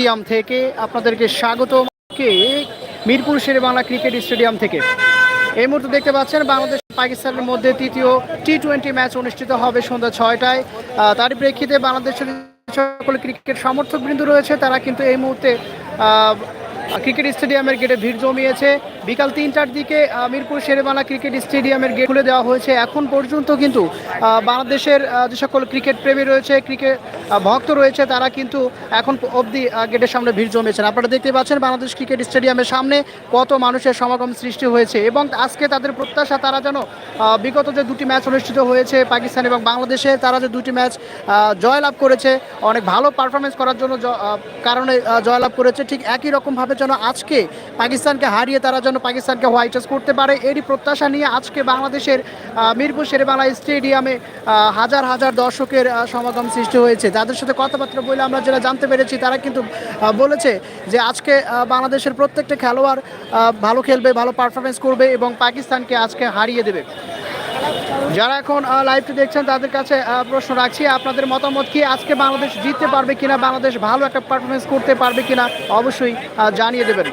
Stadium থেকে আপনাদেরকে স্বাগত। মিরপুর শের বাংলা ক্রিকেট স্টেডিয়াম থেকে। এই মুহূর্তে দেখতে পাচ্ছেন বাংলাদেশ পাকিস্তানের মধ্যে তৃতীয় টি টোয়েন্টি ম্যাচ অনুষ্ঠিত হবে সন্ধ্যা ছয়টায়। তার প্রেক্ষিতে বাংলাদেশের সকল ক্রিকেট সমর্থক বৃন্দ রয়েছে, তারা কিন্তু এই মুহূর্তে ক্রিকেট স্টেডিয়ামের গেটে ভিড় জমিয়েছে। বিকাল তিনটার দিকে মিরপুর শেরেবাংলা ক্রিকেট স্টেডিয়ামের গেট খুলে দেওয়া হয়েছে। এখন পর্যন্ত কিন্তু বাংলাদেশের যে সকল ক্রিকেট প্রেমী রয়েছে, ক্রিকেট ভক্ত রয়েছে, তারা কিন্তু এখন অবধি গেটের সামনে ভিড় জমিয়েছেন। আপনারা দেখতে পাচ্ছেন বাংলাদেশ ক্রিকেট স্টেডিয়ামের সামনে কত মানুষের সমাগম সৃষ্টি হয়েছে এবং আজকে তাদের প্রত্যাশা, তারা যেন বিগত যে দুটি ম্যাচ অনুষ্ঠিত হয়েছে পাকিস্তান এবং বাংলাদেশে, তারা যে দুটি ম্যাচ জয়লাভ করেছে, অনেক ভালো পারফরমেন্স করার জন্য কারণে জয়লাভ করেছে, ঠিক একই রকমভাবে যেন আজকে পাকিস্তানকে হারিয়ে তারা যেন পাকিস্তানকে হোয়াইট হাউস করতে পারে, এরই প্রত্যাশা নিয়ে আজকে বাংলাদেশের মিরপুর শেরেবাংলা স্টেডিয়ামে হাজার হাজার দর্শকের সমাগম সৃষ্টি হয়েছে। যাদের সাথে কথাবার্তা বলে আমরা যেটা জানতে পেরেছি, তারা কিন্তু বলেছে যে আজকে বাংলাদেশের প্রত্যেকটা খেলোয়াড় ভালো খেলবে, ভালো পারফরমেন্স করবে এবং পাকিস্তানকে আজকে হারিয়ে দেবে। যারা এখন লাইভটি দেখছেন, তাদের কাছে প্রশ্ন রাখছি, আপনাদের মতামত কি? আজকে বাংলাদেশ জিততে পারবে কিনা, বাংলাদেশ ভালো একটা পারফরমেন্স করতে পারবে কিনা, অবশ্যই জানিয়ে দেবেন।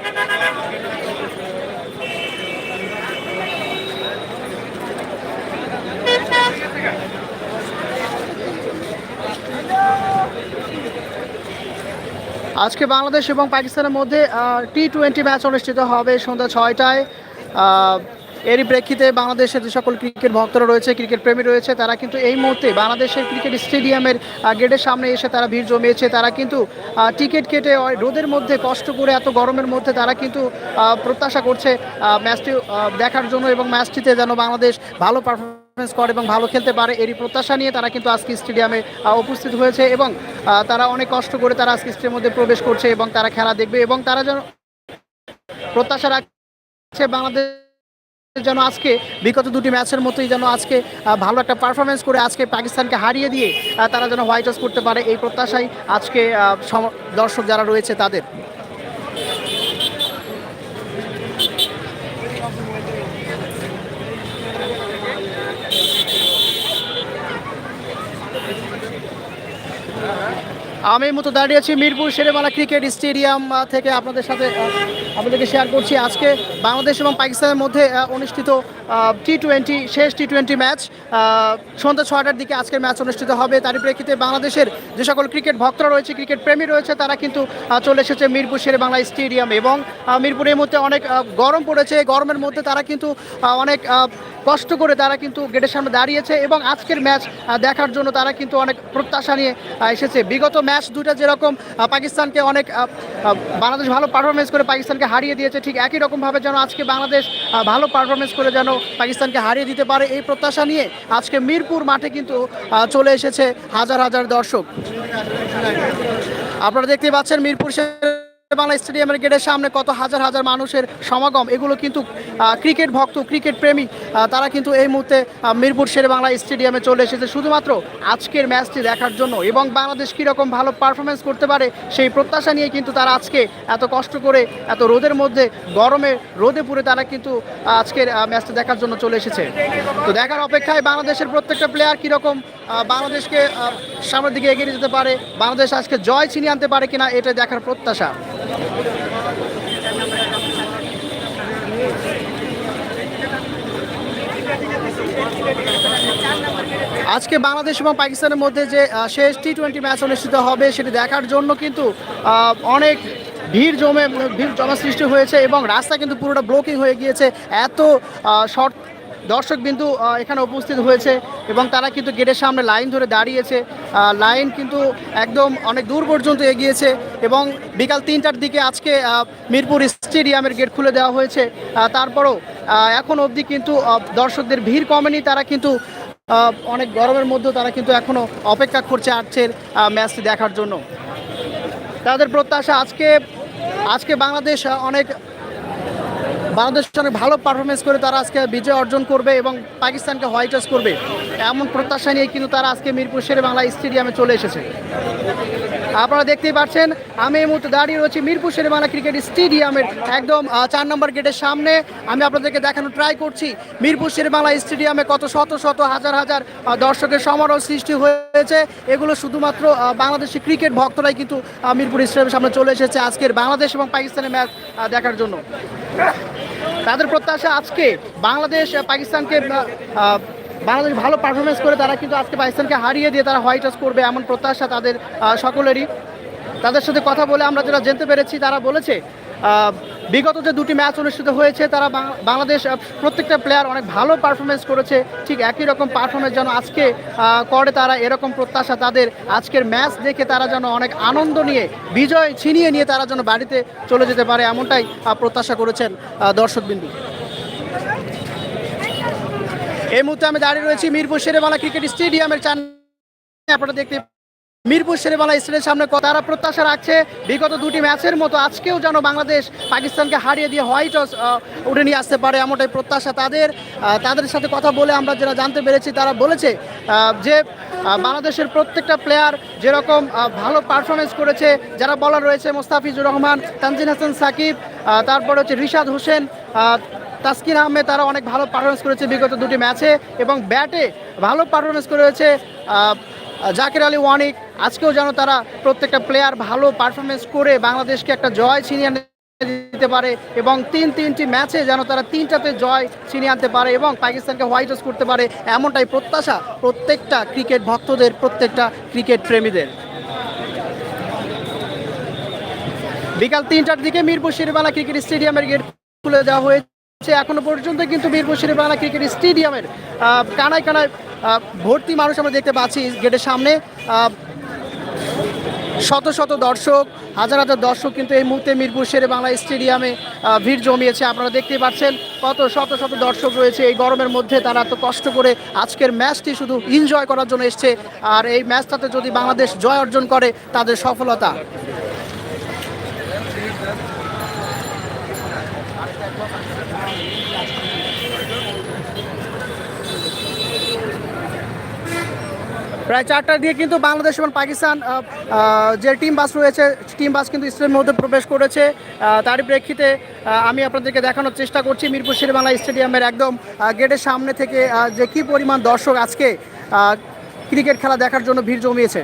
আজকে বাংলাদেশ এবং পাকিস্তানের মধ্যে টি টোয়েন্টি ম্যাচ অনুষ্ঠিত হবে সন্ধ্যা ছয়টায়। এরই প্রেক্ষিতে বাংলাদেশের যে সকল ক্রিকেট ভক্তরা রয়েছে, ক্রিকেট প্রেমী রয়েছে, তারা কিন্তু এই মুহূর্তে বাংলাদেশের ক্রিকেট স্টেডিয়ামের গেটের সামনে এসে তারা ভিড় জমিয়েছে। তারা কিন্তু টিকিট কেটে রোদের মধ্যে, কষ্ট করে এত গরমের মধ্যে তারা কিন্তু প্রত্যাশা করছে ম্যাচটি দেখার জন্য এবং ম্যাচটিতে যেন বাংলাদেশ ভালো পারফরমেন্স করে এবং ভালো খেলতে পারে এরই প্রত্যাশা নিয়ে তারা কিন্তু আজকে স্টেডিয়ামে উপস্থিত হয়েছে এবং তারা অনেক কষ্ট করে তারা আজকে স্টেডিয়ামের মধ্যে প্রবেশ করছে এবং তারা খেলা দেখবে এবং তারা যেন প্রত্যাশা রাখছে বাংলাদেশ যেন আজকে বিগত দুটি ম্যাচের মতোই যেন আজকে ভালো একটা পারফরমেন্স করে আজকে পাকিস্তানকে হারিয়ে দিয়ে তারা যেন হোয়াইট হাউস করতে পারে এই প্রত্যাশাই আজকে দর্শক যারা রয়েছে তাদের। আমি এই মতো দাঁড়িয়ে আছি মিরপুর শেরেমালা ক্রিকেট স্টেডিয়াম থেকে আপনাদের সাথে আপনাদেরকে শেয়ার করছি। আজকে বাংলাদেশ এবং পাকিস্তানের মধ্যে অনুষ্ঠিত টি টোয়েন্টি শেষ টি টোয়েন্টি ম্যাচ সন্ধ্যা ছয়টার দিকে আজকের ম্যাচ অনুষ্ঠিত হবে। তারই প্রেক্ষিতে বাংলাদেশের যে সকল ক্রিকেট ভক্তরা রয়েছে ক্রিকেট প্রেমী রয়েছে তারা কিন্তু চলে এসেছে মিরপুর শেরে বাংলা স্টেডিয়াম এবং আহ, মিরপুরের মধ্যে অনেক গরম পড়েছে। গরমের মধ্যে তারা কিন্তু অনেক কষ্ট করে তারা কিন্তু গেটের সামনে দাঁড়িয়েছে এবং আজকের ম্যাচ দেখার জন্য তারা কিন্তু অনেক প্রত্যাশা নিয়ে এসেছে। বিগত ম্যাচ দুটা যেরকম পাকিস্তানকে অনেক বাংলাদেশ ভালো পারফরমেন্স করে পাকিস্তানকে হারিয়ে দিয়েছে ঠিক একই রকমভাবে যেন আজকে বাংলাদেশ ভালো পারফরমেন্স করে যেন পাকিস্তানকে হারিয়ে দিতে পারে এই প্রত্যাশা নিয়ে আজকে মিরপুর মাঠে কিন্তু চলে এসেছে হাজার হাজার দর্শক। আপনারা দেখতে পাচ্ছেন মিরপুর বাংলা স্টেডিয়ামের গেটের সামনে কত হাজার হাজার মানুষের সমাগম, এগুলো কিন্তু ক্রিকেট ভক্ত, ক্রিকেট প্রেমী তারা কিন্তু এই মুহূর্তে মিরপুর শেরে বাংলা স্টেডিয়ামে চলে এসেছে। শুধুমাত্র আজকের ম্যাচটি দেখার জন্য এবং বাংলাদেশ কীরকম ভালো পারফরমেন্স করতে পারে সেই প্রত্যাশা নিয়ে কিন্তু তারা আজকে এত কষ্ট করে, এত রোদের মধ্যে, গরমে, রোদে পুড়ে তারা কিন্তু আজকের ম্যাচটা দেখার জন্য চলে এসেছে। তো দেখার অপেক্ষায় বাংলাদেশের প্রত্যেকটা প্লেয়ার কীরকম বাংলাদেশকে সামনের দিকে এগিয়ে যেতে পারে। বাংলাদেশ আজকে জয় ছিনিয়ে আনতে পারে কিনা এটা দেখার প্রত্যাশা। আজকে বাংলাদেশ এবং পাকিস্তানের মধ্যে যে শেষ টি টোয়েন্টি ম্যাচ অনুষ্ঠিত হবে, সেটি দেখার জন্য কিন্তু অনেক ভিড় জমে, ভিড় জমা সৃষ্টি হয়েছে এবং রাস্তা কিন্তু পুরোটা ব্লকিং হয়ে গিয়েছে। এত শর্ট দর্শক বিন্দু এখানে উপস্থিত হয়েছে এবং তারা কিন্তু গেটের সামনে লাইন ধরে দাঁড়িয়েছে। লাইন কিন্তু একদম অনেক দূর পর্যন্ত এগিয়েছে এবং বিকাল তিনটার দিকে আজকে মিরপুর স্টেডিয়ামের গেট খুলে দেওয়া হয়েছে। তারপরও এখন অবধি কিন্তু দর্শকদের ভিড় কমেনি তারা কিন্তু অনেক গরমের মধ্যেও তারা কিন্তু এখনও অপেক্ষা করছে আহ, ম্যাচটি দেখার জন্য। তাদের প্রত্যাশা আজকে আজকে বাংলাদেশ অনেক বাংলাদেশ অনেক ভালো পারফরমেন্স করে তারা আজকে বিজয় অর্জন করবে এবং পাকিস্তানকে হোয়াইট হাউস করবে। এমন প্রত্যাশা নিয়ে কিন্তু তারা আজকে মিরপুর শেরে বাংলা স্টেডিয়ামে চলে এসেছে। আপনারা দেখতেই পাচ্ছেন, আমি এই মুহূর্তে দাঁড়িয়ে রয়েছি মিরপুর শেরে বাংলা ক্রিকেট স্টেডিয়ামের একদম চার নম্বর গেটের সামনে। আমি আপনাদেরকে দেখানো ট্রাই করছি, মিরপুর শেরে বাংলা স্টেডিয়ামে কত শত শত হাজার হাজার দর্শকের সমারোহ সৃষ্টি হয়েছে। এগুলো শুধুমাত্র বাংলাদেশি ক্রিকেট ভক্তরাই কিন্তু মিরপুর স্টেডিয়ামের সামনে চলে এসেছে আজকের বাংলাদেশ এবং পাকিস্তানের ম্যাচ দেখার জন্য। তাদের প্রত্যাশা আজকে বাংলাদেশ পাকিস্তানকে বাংলাদেশ ভালো পারফরমেন্স করে তারা কিন্তু আজকে পাকিস্তানকে হারিয়ে দিয়ে তারা হোয়াইট হাউস করবে এমন প্রত্যাশা তাদের সকলেরই। তাদের সাথে কথা বলে আমরা যেটা জানতে পেরেছি, তারা বলেছে বিগত যে দুটি ম্যাচ অনুষ্ঠিত হয়েছে, তারা বাংলাদেশ প্রত্যেকটা প্লেয়ার অনেক ভালো পারফরমেন্স করেছে। ঠিক একই রকম পারফরমেন্স যেন আজকে করে তারা এরকম প্রত্যাশা তাদের। আজকের ম্যাচ দেখে তারা যেন অনেক আনন্দ নিয়ে, বিজয় ছিনিয়ে নিয়ে তারা যেন বাড়িতে চলে যেতে পারে এমনটাই প্রত্যাশা করেছেন দর্শকবিন্দু। এই মুহূর্তে আমি দাঁড়িয়ে রয়েছি মিরপুর শেরেবালা ক্রিকেট স্টেডিয়ামের চান আপনারা দেখতে মিরপুর শেরেবালা স্টেডিয়ামের সামনে তারা প্রত্যাশা রাখছে। বিগত দুটি ম্যাচের মতো আজকেও যেন বাংলাদেশ পাকিস্তানকে হারিয়ে দিয়ে হোয়াইট হাউস উঠে নিয়ে আসতে পারে এমনটাই প্রত্যাশা তাদের। তাদের সাথে কথা বলে আমরা যারা জানতে পেরেছি, তারা বলেছে যে বাংলাদেশের প্রত্যেকটা প্লেয়ার যেরকম ভালো পারফরমেন্স করেছে, যারা বলার রয়েছে, মোস্তাফিজুর রহমান, তানজিন হাসান, সাকিব তারপরে হচ্ছে রিশাদ হোসেন তাসকিন আহমেদ তারা অনেক ভালো পারফরমেন্স করেছে বিগত দুটি ম্যাচে এবং ব্যাটে ভালো পারফরমেন্স করেছে জাকির আলী ওয়ানিক, আজকেও যেন তারা প্রত্যেকটা প্লেয়ার ভালো পারফরমেন্স করে বাংলাদেশকে একটা জয় ছিনিয়ে দিতে পারে এবং তিন তিনটি ম্যাচে যেন তারা তিনটাতে জয় ছিনিয়ে আনতে পারে এবং পাকিস্তানকে হোয়াইট হাউস করতে পারে, এমনটাই প্রত্যাশা প্রত্যেকটা ক্রিকেট ভক্তদের, প্রত্যেকটা ক্রিকেট প্রেমীদের। বিকাল তিনটার দিকে মিরপুর শেরেবাংলা ক্রিকেট স্টেডিয়ামের গেট খুলে দেওয়া হয়েছে। এখনও পর্যন্ত কিন্তু মিরপুর শেরেবাংলা ক্রিকেট স্টেডিয়ামের কানায় কানায় ভর্তি মানুষ আমরা দেখতে পাচ্ছি গেটের সামনে। শত শত দর্শক, হাজার হাজার দর্শক কিন্তু এই মুহূর্তে মিরপুর শেরে বাংলা স্টেডিয়ামে ভিড় জমিয়েছে। আপনারা দেখতেই পাচ্ছেন কত শত শত দর্শক রয়েছে এই গরমের মধ্যে। তারা এত কষ্ট করে আজকের ম্যাচটি শুধু এনজয় করার জন্য এসছে। আর এই ম্যাচটাতে যদি বাংলাদেশ জয় অর্জন করে, তাদের সফলতা। প্রায় চারটার দিকে কিন্তু বাংলাদেশ এবং পাকিস্তান যে টিম বাস রয়েছে টিম বাস কিন্তু স্টেডিয়ামের মধ্যে প্রবেশ করেছে। তারই প্রেক্ষিতে আমি আপনাদেরকে দেখানোর চেষ্টা করছি মিরপুর শেরেবাংলা স্টেডিয়ামের একদম গেটের সামনে থেকে যে কী পরিমাণ দর্শক আজকে ক্রিকেট খেলা দেখার জন্য ভিড় জমিয়েছে।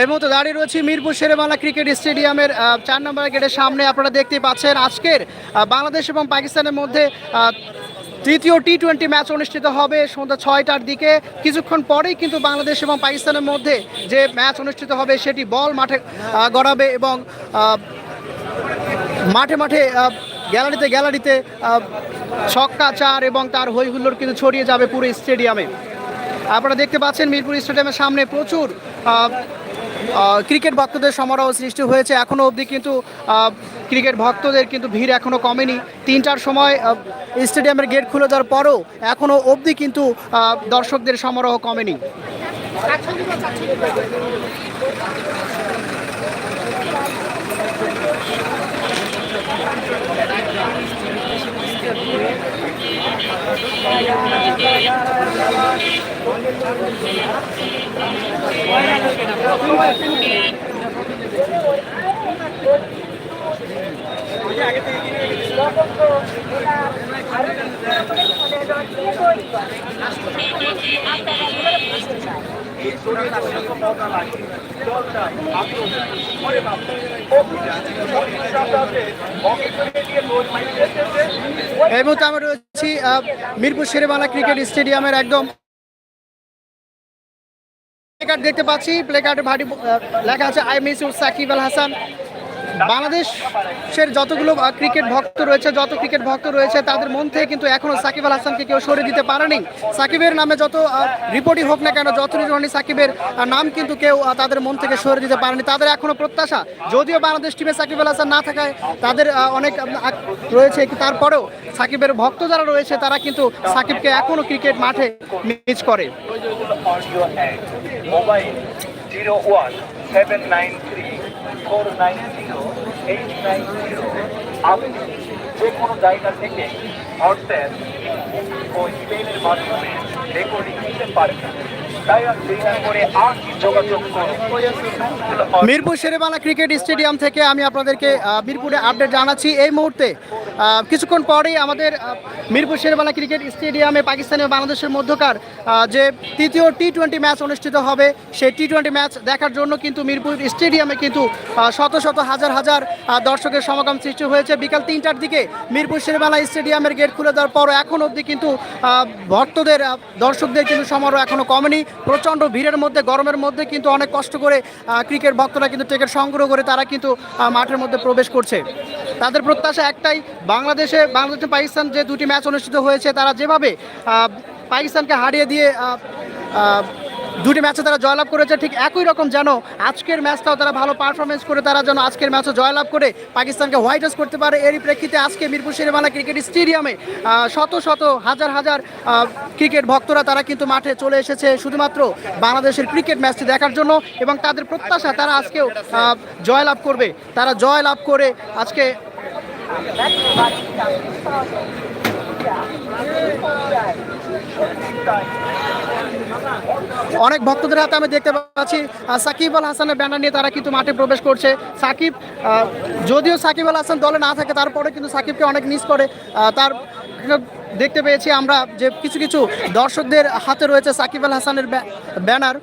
এই মুহূর্তে দাঁড়িয়ে রয়েছি মিরপুর শেরেবাংলা ক্রিকেট স্টেডিয়ামের চার নম্বর গেটের সামনে আপনারা দেখতে পাচ্ছেন আজকের বাংলাদেশ এবং পাকিস্তানের মধ্যে তৃতীয় টি টোয়েন্টি ম্যাচ অনুষ্ঠিত হবে সন্ধ্যা ছয়টার দিকে। কিছুক্ষণ পরেই কিন্তু বাংলাদেশ এবং পাকিস্তানের মধ্যে যে ম্যাচ অনুষ্ঠিত হবে সেটি বল মাঠে গড়াবে এবং মাঠে মাঠে গ্যালারিতে গ্যালারিতে ছক্কা চার এবং তার হই হুল্লোড় কিন্তু ছড়িয়ে যাবে পুরো স্টেডিয়ামে। আপনারা দেখতে পাচ্ছেন মিরপুর স্টেডিয়ামের সামনে প্রচুর ক্রিকেট ভক্তদের সমারোহ সৃষ্টি হয়েছে। এখনও অবধি কিন্তু ক্রিকেট ভক্তদের কিন্তু ভিড় এখনও কমেনি। তিনটার সময় স্টেডিয়ামের গেট খুলে দেওয়ার পরও এখনও অবধি কিন্তু দর্শকদের সমারোহ কমেনি। এই মুহূর্তে আমরা রয়েছি মিরপুর শেরেবাংলা ক্রিকেট স্টেডিয়ামের একদম প্লেকার্ড দেখতে পাচ্ছি। প্লেকার্ডে ভারী লেখা আছে I miss you Shakib Al Hasan. বাংলাদেশের যতগুলো ক্রিকেট ভক্ত রয়েছে, যত ক্রিকেট ভক্ত রয়েছে, তাদের মন থেকে কিন্তু এখনও সাকিব আল হাসানকে কেউ সরে দিতে পারেনি। সাকিবের নামে যত রিপোর্টই হোক না কেন, যত রনি সাকিবের নাম কিন্তু কেউ তাদের মন থেকে সরে দিতে পারেনি। তাদের এখনও প্রত্যাশা, যদিও বাংলাদেশ টিমে সাকিব আল হাসান না থাকায় তাদের অনেক রয়েছে তারপরেও সাকিবের ভক্ত যারা রয়েছে, তারা কিন্তু সাকিবকে এখনও ক্রিকেট মাঠে মিস করে। On your hand. Mobile 01 793 490 890 আপনি যে কোনো জায়গা থেকে হোয়াটসঅ্যাপ ও ইমেইলের মাধ্যমে রেকর্ডিং নিতে পারেন মিরপুর শেরেবাংলা ক্রিকেট স্টেডিয়াম থেকে আমি আপনাদেরকে মিরপুরে আপডেট জানাচ্ছি। এই মুহূর্তে কিছুক্ষণ পরেই আমাদের মিরপুর শেরেবাংলা ক্রিকেট স্টেডিয়ামে পাকিস্তানি ও বাংলাদেশের মধ্যকার যে তৃতীয় টি টোয়েন্টি ম্যাচ অনুষ্ঠিত হবে, সেই টি টোয়েন্টি ম্যাচ দেখার জন্য কিন্তু মিরপুর স্টেডিয়ামে কিন্তু শত শত হাজার হাজার দর্শকের সমাগম সৃষ্টি হয়েছে। বিকাল তিনটার দিকে মিরপুর শেরেবাংলা স্টেডিয়ামের গেট খুলে দেওয়ার পরও এখন অবধি কিন্তু ভক্তদের দর্শকদের কিন্তু সমারোহ এখনও কমেনি। প্রচণ্ড ভিড়ের মধ্যে, গরমের মধ্যে কিন্তু অনেক কষ্ট করে ক্রিকেট ভক্তরা কিন্তু টিকিট সংগ্রহ করে তারা কিন্তু মাঠের মধ্যে প্রবেশ করছে। তাদের প্রত্যাশা একটাই, বাংলাদেশে, বাংলাদেশ পাকিস্তান যে দুটি ম্যাচ অনুষ্ঠিত হয়েছে, তারা যেভাবে পাকিস্তানকে হারিয়ে দিয়ে দুটি ম্যাচে তারা জয়লাভ করেছে, ঠিক একই রকম যেন আজকের ম্যাচটাও তারা ভালো পারফরমেন্স করে, তারা যেন আজকের ম্যাচও জয়লাভ করে, পাকিস্তানকে হোয়াইট হাউস করতে পারে। এরই প্রেক্ষিতে আজকে মিরপুর শেরেবাংলা ক্রিকেট স্টেডিয়ামে শত শত, হাজার হাজার ক্রিকেট ভক্তরা তারা কিন্তু মাঠে চলে এসেছে, শুধুমাত্র বাংলাদেশের ক্রিকেট ম্যাচটি দেখার জন্য এবং তাদের প্রত্যাশা তারা আজকেও জয়লাভ করবে। তারা জয়লাভ করে আজকে অনেক ভক্তদের হাতে আমি দেখতে পাচ্ছি সাকিব আল হাসানের ব্যানার নিয়ে তারা কিন্তু মাঠে প্রবেশ করছে। সাকিব যদিও সাকিব আল হাসান দলে না থাকে তারপরে কিন্তু সাকিবকে অনেক মিস করে। তার দেখতে পেয়েছি আমরা যে কিছু কিছু দর্শকদের হাতে রয়েছে সাকিব আল হাসানের ব্যা- ব্যানার।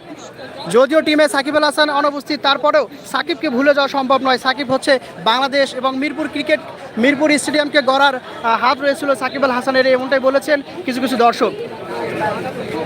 যদিও টিমে সাকিব আল হাসান অনুপস্থিত, তারপরেও সাকিবকে ভুলে যাওয়া সম্ভব নয়। সাকিব হচ্ছে বাংলাদেশ এবং মিরপুর ক্রিকেট, মিরপুর স্টেডিয়ামকে গড়ার হাত রয়েছিল সাকিব আল হাসানের এমনটাই বলেছেন কিছু কিছু দর্শক।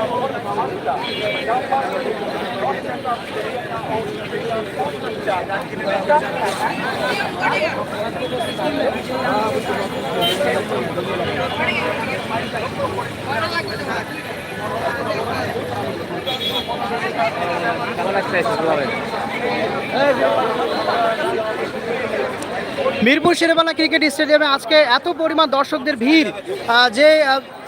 সবাই আবার যায় একবার মাঠ পরিষ্কার গ্রামের করুন চার ঘণ্টা সম্পূর্ণই আলাদা মিরপুর শেরেবাংলা ক্রিকেট স্টেডিয়ামে আজকে এত পরিমাণ দর্শকদের ভিড় যে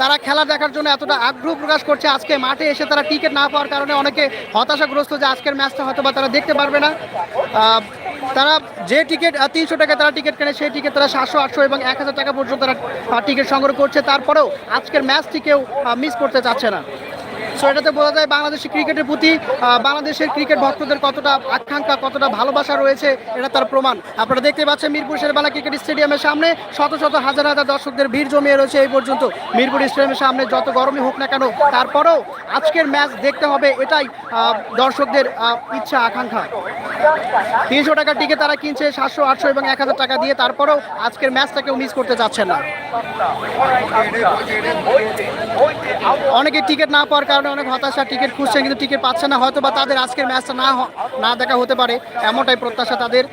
তারা খেলা দেখার জন্য এতটা আগ্রহ প্রকাশ করছে, আজকে মাঠে এসে তারা টিকিট না পাওয়ার কারণে অনেকে হতাশাগ্রস্ত যে আজকের ম্যাচটা হয়তো বা তারা দেখতে পারবে না। তারা যে টিকিট তিনশো টাকা তারা টিকিট কেনে, সেই টিকিট তারা সাতশো, আটশো এবং এক হাজার টাকা পর্যন্ত তারা টিকিট সংগ্রহ করছে। তারপরেও আজকের ম্যাচটি কেউ মিস করতে চাচ্ছে না। সো এটাতে বোঝা যায় বাংলাদেশের ক্রিকেটের প্রতি বাংলাদেশের ক্রিকেট ভক্তদের কতটা আকাঙ্ক্ষা, কতটা ভালোবাসা রয়েছে, এটা তার প্রমাণ। আপনারা দেখতে পাচ্ছেন মিরপুর শেরবাংলা ক্রিকেট স্টেডিয়ামের সামনে শত শত হাজার হাজার দর্শকদের ভিড় জমিয়ে রয়েছে এই পর্যন্ত। মিরপুর স্টেডিয়ামের সামনে যত গরমই হোক না কেন, তারপরেও আজকের ম্যাচ দেখতে হবে এটাই দর্শকদের ইচ্ছা, আকাঙ্ক্ষা। তিনশো টাকার টিকিট তারা কিনছে সাতশো, আটশো এবং এক হাজার টাকা দিয়ে, তারপরেও আজকের ম্যাচটা কেউ মিস করতে চাচ্ছে না। অনেকে টিকিট না পাওয়ার কারণে অনেক হতাশা, টিকিট খুঁজছে কিন্তু টিকিট পাচ্ছে না। হয়তো বা তাদের আজকের ম্যাচটা না না দেখা হতে পারে, এমনটাই প্রত্যাশা তাদের।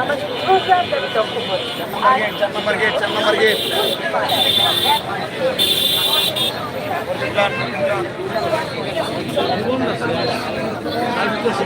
আমাদের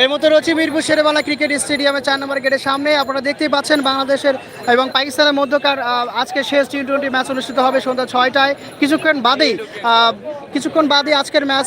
এই মতো রয়েছে মিরপুর শেরেবাংলা ক্রিকেট স্টেডিয়ামে চার নম্বর গেটের সামনে। আপনারা দেখতেই পাচ্ছেন বাংলাদেশের এবং পাকিস্তানের মধ্যকার আজকে শেষ টি টোয়েন্টি ম্যাচ অনুষ্ঠিত হবে সন্ধ্যা ছয়টায়। কিছুক্ষণ বাদেই কিছুক্ষণ বাদে আজকের ম্যাচ